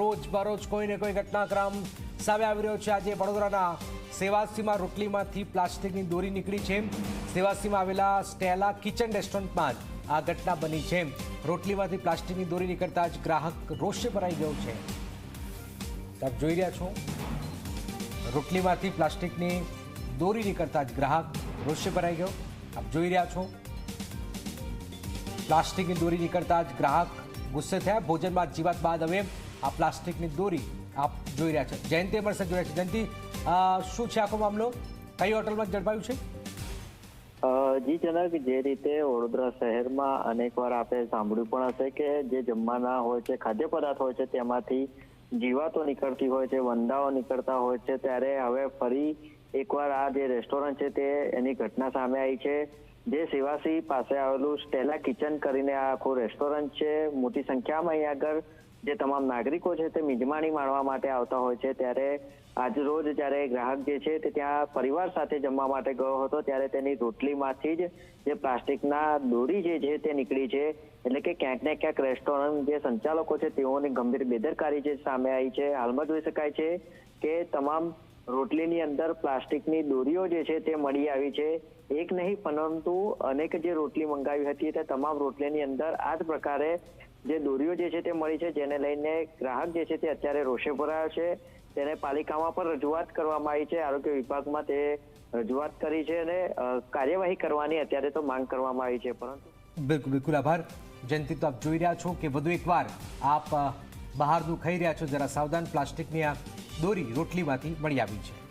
રોજ બરોજ કોઈને કોઈ ઘટનાક્રમ સામે આવી રહ્યો છે. આજે વડોદરાના સેવાસીમાં રોટલીમાંથી પ્લાસ્ટિકની દોરી નીકળી છે. સેવાસીમાં આવેલા સ્ટેલા કિચન રેસ્ટોરન્ટમાં જ આ ઘટના બની છે. રોટલીમાંથી પ્લાસ્ટિકની દોરી નીકળતા જ ગ્રાહક રોષે ભરાઈ ગયો છે. આપ જોઈ રહ્યા છો. રોટલીમાંથી પ્લાસ્ટિકની દોરી નીકળતા જ ગ્રાહક રોષે ભરાઈ ગયો. આપ જોઈ રહ્યા છો. પ્લાસ્ટિકની દોરી નીકળતા જ ગ્રાહક ગુસ્સે થયા. ભોજનમાં જીવાત બાદ હવે આ પ્લાસ્ટિકની દોરી આપ જોઈ રહ્યા છો. જયંતિ અમારી સાથે જોયા છે. જયંતિ શું છે આખો મામલો? કઈ હોટલમાં ઝડપાયું છે? જી જનક જે રીતે વડોદરા શહેરમાં અનેકવાર આપણે સાંભળ્યું પણ હશે કે જે જમવાના હોય છે, ખાદ્ય પદાર્થ હોય છે, તેમાંથી જીવાતો નીકળતી હોય છે, વંદાઓ નીકળતા હોય છે, ત્યારે હવે ફરી એકવાર આ જે રેસ્ટોરન્ટ છે તે એની ઘટના સામે આવી છે. જે સેવાસી પાસે આવેલું સ્ટેલા કિચન કરીને આ આખું રેસ્ટોરન્ટ છે. મોટી સંખ્યામાં અહીં આગળ જે તમામ નાગરિકો છે તે મિજમાણી માણવા માટે આવતા હોય છે. ત્યારે આજ રોજ જ્યારે ગ્રાહક જે છે તે ત્યાં પરિવાર સાથે જમવા માટે ગયો હતો, ત્યારે તેની રોટલીમાંથી જ જે પ્લાસ્ટિકના દોરી જે છે તે નીકળી છે. એટલે કે ક્યાંક ને ક્યાંક રેસ્ટોરન્ટ જે સંચાલકો છે તેઓની ગંભીર બેદરકારી જે સામે આવી છે. હાલમાં જોઈ શકાય છે કે તમામ રોટલીની અંદર પ્લાસ્ટિકની દોરીઓ જે છે તે મળી આવી છે. એક નહીં, પરંતુ અનેક જે રોટલી મંગાવી હતી તે તમામ રોટલીની અંદર આ જ પ્રકારે જે દોરીઓ જે છે તે મળી છે, જેને લઈને ગ્રાહક જે છે તે અત્યારે રોષે ભરાયો છે. તેને પાલિકામાં પણ રજૂઆત કરવામાં આવી છે. આરોગ્ય વિભાગમાં તે રજૂઆત કરી છે અને કાર્યવાહી કરવાની અત્યારે તો માંગ કરવામાં આવી છે, પરંતુ બિલકુલ બિલકુલ આભાર. જયંતિ, તો આપ જોઈ રહ્યા છો કે વધુ એકવાર આપ બહારનું ખાઈ રહ્યા છો. જરા સાવધાન, પ્લાસ્ટિકની આ દોરી રોટલીમાંથી મળી આવી છે.